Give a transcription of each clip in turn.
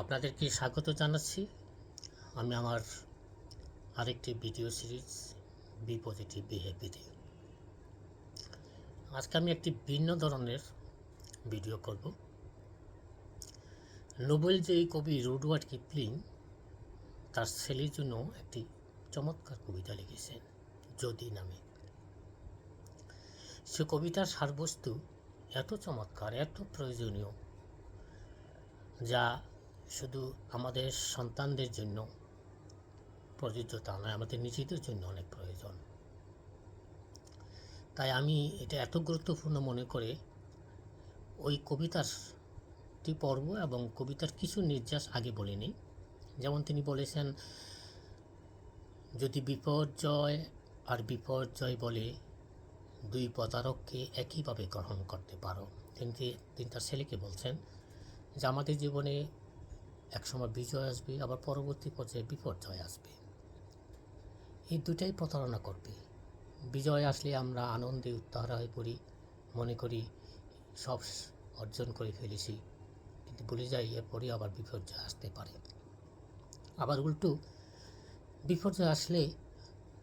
আপনাদেরকে স্বাগত জানাচ্ছি। আমি আমার আরেকটি ভিডিও সিরিজ বি পজিটিভ বিহেভিতে আজকে আমি একটি ভিন্ন ধরনের ভিডিও করব। নোবেল যে কবি রুডওয়ার্ড কিপলিং তার ছেলের জন্য একটি চমৎকার কবিতা লিখেছেন, যদি নামে। সে কবিতার সারবস্তু এত চমৎকার, এত প্রয়োজনীয়, যা শুধু আমাদের সন্তানদের জন্য প্রযোজ্য তা নয়, আমাদের নিজেদের জন্য অনেক প্রয়োজন। তাই আমি এটা এত গুরুত্বপূর্ণ মনে করে ওই কবিতারটি পর্ব এবং কবিতার কিছু নির্যাস আগে বলে নিই যেমন তিনি বলেছেন, যদি বিপর্যয় আর বিপর্যয় বলে দুই প্রতারককে একইভাবে গ্রহণ করতে পারো। তিনি তিনি তার ছেলেকে বলছেন যে, আমাদের জীবনে একসময় বিজয় আসবে, আবার পরবর্তী পর্যায়ে বিপর্যয় আসবে। এই দুটাই প্রতারণা করবে। বিজয় আসলে আমরা আনন্দে উত্তাহারা হয়ে পড়ি, মনে করি সব অর্জন করে ফেলেছি, কিন্তু ভুলে যাই, এরপরই আবার বিপর্যয় আসতে পারে। আবার উল্টো, বিপর্যয় আসলে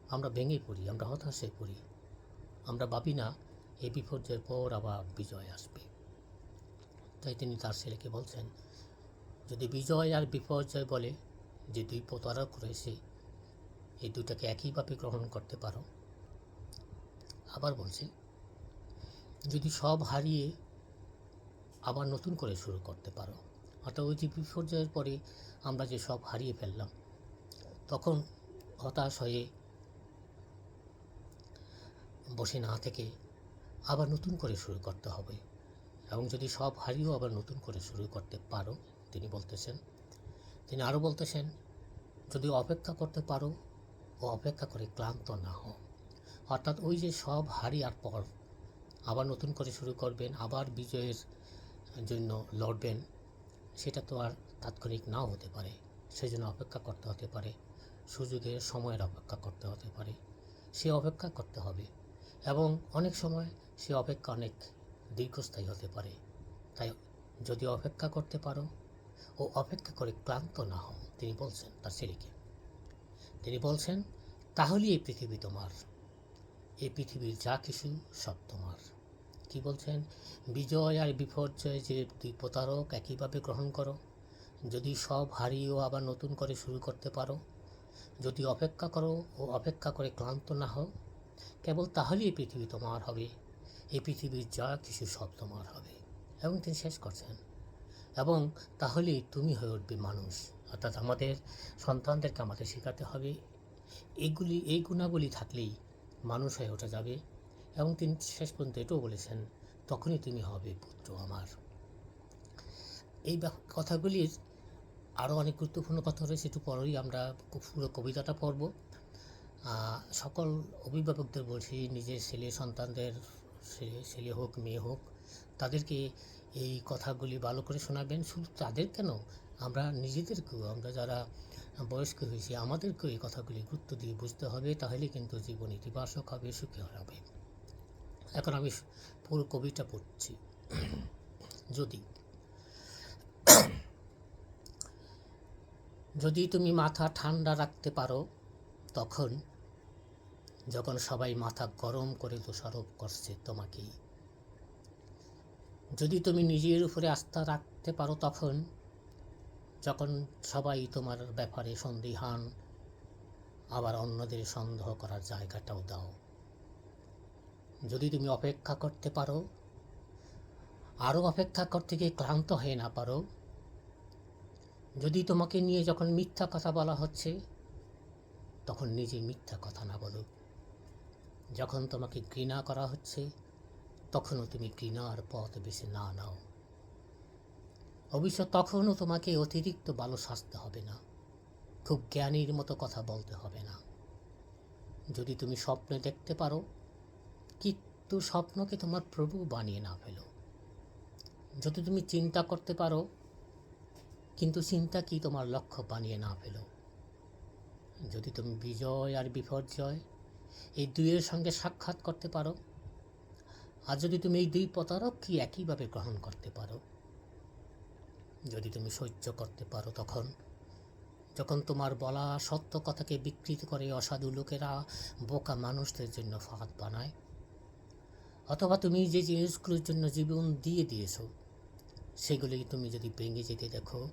আমরা ভেঙে পড়ি, আমরা হতাশে পড়ি। আমরা ভাবি না, এই বিপর্যয়ের পর আবার বিজয় আসবে। তাই তিনি তার ছেলেকে বলছেন যদি বিজয় আর বিপর্যয় বলে যে দুই প্রতারক রয়েছে, এই দুটাকে একইভাবে গ্রহণ করতে পারো। আবার বলছে, যদি সব হারিয়ে আবার নতুন করে শুরু করতে পারো, অর্থাৎ ওই যে বিপর্যয়ের পরে আমরা যে সব হারিয়ে ফেললাম, তখন হতাশ হয়ে বসে না থেকে আবার নতুন করে শুরু করতে হবে। এবং যদি সব হারিয়েও আবার নতুন করে শুরু করতে পারো তিনি বলতেছেন। তিনি আরও বলতেছেন, যদি অপেক্ষা করতে পারো ও অপেক্ষা করে ক্লান্ত না হও। অর্থাৎ ওই যে সব হারিয়ার পর আবার নতুন করে শুরু করবেন, আবার বিজয়ের জন্য লড়বেন, সেটা তো আর তাৎক্ষণিক নাও হতে পারে। সেই জন্য অপেক্ষা করতে হতে পারে। সুযোগের সময়ের অপেক্ষা করতে হতে পারে। সে অপেক্ষা করতে হবে এবং অনেক সময় সে অপেক্ষা অনেক দীর্ঘস্থায়ী হতে পারে। তাই যদি অপেক্ষা করতে পারো ও অপেক্ষা করে ক্লান্ত না হও, তিনি বলছেন তার ছেলেকে। তিনি বলছেন তাহলেই এই পৃথিবী তোমার। এই পৃথিবীর যা কিছু সব তোমার। কি বলছেন? বিজয় আর বিপর্যয় যে দুই প্রতারক একইভাবে গ্রহণ করো। যদি সব হারিয়েও আবার নতুন করে শুরু করতে পারো, যদি অপেক্ষা করো ও অপেক্ষা করে ক্লান্ত না হও, কেবল তাহলেই এই পৃথিবী তোমার হবে। এই পৃথিবীর যা কিছু সব তোমার হবে। এবং তিনি শেষ করছেন। এবং তাহলেই তুমি হয়ে উঠবে মানুষ। অর্থাৎ আমাদের সন্তানদেরকে আমাদের শেখাতে হবে। এইগুলি এই গুণাবলী থাকলেই মানুষ হয়ে ওঠা যাবে। এবং তিনি শেষ পর্যন্ত এটাও বলেছেন, তখনই তুমি হবে পুত্র আমার। এই কথাগুলির আরও অনেক গুরুত্বপূর্ণ কথা রয়েছে। একটু পরেই আমরা পুরো কবিতাটা পড়ব। সকল অভিভাবকদের বলছি, নিজের ছেলে, সন্তানদের ছেলে- ছেলে হোক, মেয়ে হোক, তাদেরকে এই কথাগুলি ভালো করে শোনাবেন। শুধু তাদের কেন? আমরা নিজেদেরকেও, আমরা যারা বয়স্ক হয়েছি, আমাদেরকেও এই কথাগুলি গুরুত্ব দিয়ে বুঝতে হবে, তাহলে কিন্তু জীবন ইতিবাচক হবে, সুখী হবে। এখন আমি পুরো কবিতা পড়ছি। যদি যদি তুমি মাথা ঠান্ডা রাখতে পারো, তখন যখন সবাই মাথা গরম করে দোষারোপ করছে তোমাকেই যদি তুমি নিজের উপরে আস্থা রাখতে পারো তখন, যখন সবাই তোমার ব্যাপারে সন্দিহান, আবার অন্যদের সন্দেহ করার জায়গাটাও দাও। যদি তুমি অপেক্ষা করতে পারো আরও অপেক্ষা করতে গিয়ে ক্লান্ত হয়ে না পারো, যদি তোমাকে নিয়ে যখন মিথ্যা কথা বলা হচ্ছে, তখন নিজে মিথ্যা কথা না বলো। যখন তোমাকে ঘৃণা করা হচ্ছে তখনও তুমি ঘৃণার পথ বেছে না নাও। অবশ্য তখনও তোমাকে অতিরিক্ত ভালো সাজতে হবে না। খুব জ্ঞানীর মতো কথা বলতে হবে না। যদি তুমি স্বপ্নে দেখতে পারো, কিন্তু স্বপ্নকে তোমার প্রভু বানিয়ে না ফেলো। যদি তুমি চিন্তা করতে পারো, কিন্তু চিন্তা কি তোমার লক্ষ্য বানিয়ে না ফেলো। যদি তুমি বিজয় আর বিপর্যয় এই দুইয়ের সঙ্গে সাক্ষাৎ করতে পারো আর যদি তুমি এই দুই প্রতারক কি একইভাবে গ্রহণ করতে পারো, যদি তুমি সহ্য করতে পারো তখন, যখন তোমার বলা সত্য কথাকে বিকৃত করে অসাধু লোকেরা বোকা মানুষদের জন্য ফাঁদ বানায়, অথবা তুমি যে জিনিসগুলোর জন্য জীবন দিয়ে দিয়েছ, সেগুলি তুমি যদি ভেঙে যেতে দেখো,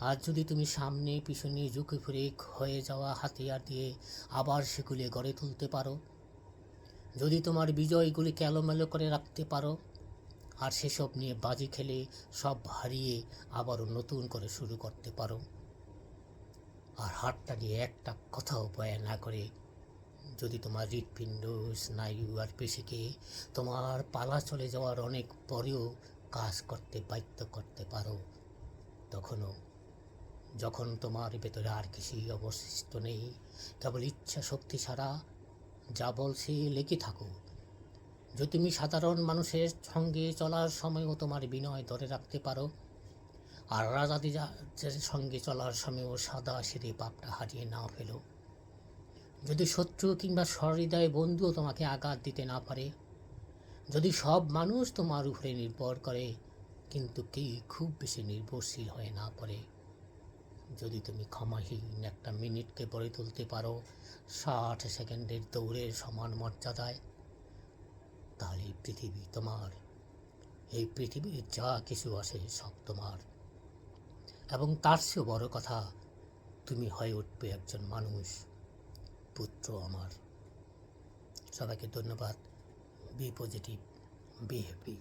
আর যদি তুমি সামনে পিছনে ঝুঁকে ফিরে হয়ে যাওয়া হাতিয়ার দিয়ে আবার সেগুলি গড়ে তুলতে পারো যদি তোমার বিজয়গুলিকে এলোমেলো করে রাখতে পারো, আর সেসব নিয়ে বাজি খেলে সব হারিয়ে আবারও নতুন করে শুরু করতে পারো। আর হাতটা নিয়ে একটা কথাও বয়া না করে, যদি তোমার হৃৎপিণ্ড স্নায়ু আর পেশিকে তোমার পালা চলে যাওয়ার অনেক পরেও কাজ করতে বাধ্য করতে পারো, তখনও যখন তোমার ভেতরে আর কিছুই অবশিষ্ট নেই, কেবল ইচ্ছা শক্তি ছাড়া যা বলছে লেগে থাকো। যদি তুমি সাধারণ মানুষের সঙ্গে চলার সময়ও তোমার বিনয় ধরে রাখতে পারো। আর রাজাদের সঙ্গে চলার সময়ও সাদা সিধে পাপটা হারিয়ে না ফেলো। যদি শত্রু কিংবা সহৃদয় বন্ধুও তোমাকে আঘাত দিতে না পারে, যদি সব মানুষ তোমার উপরে নির্ভর করে, কিন্তু কি খুব বেশি নির্ভরশীল হয়ে না পড়ে। যদি তুমি ক্ষমাহীন একটা মিনিটকে গড়ে তুলতে পারো, ষাট সেকেন্ডের দৌড়ের সমান মর্যাদায়, তাহলে এই পৃথিবী তোমার, এই পৃথিবীর যা কিছু আছে সব তোমার। এবং তার চেয়েও বড় কথা, তুমি হয়ে উঠবে একজন মানুষ, পুত্র আমার। সবাইকে ধন্যবাদ। B positive be happy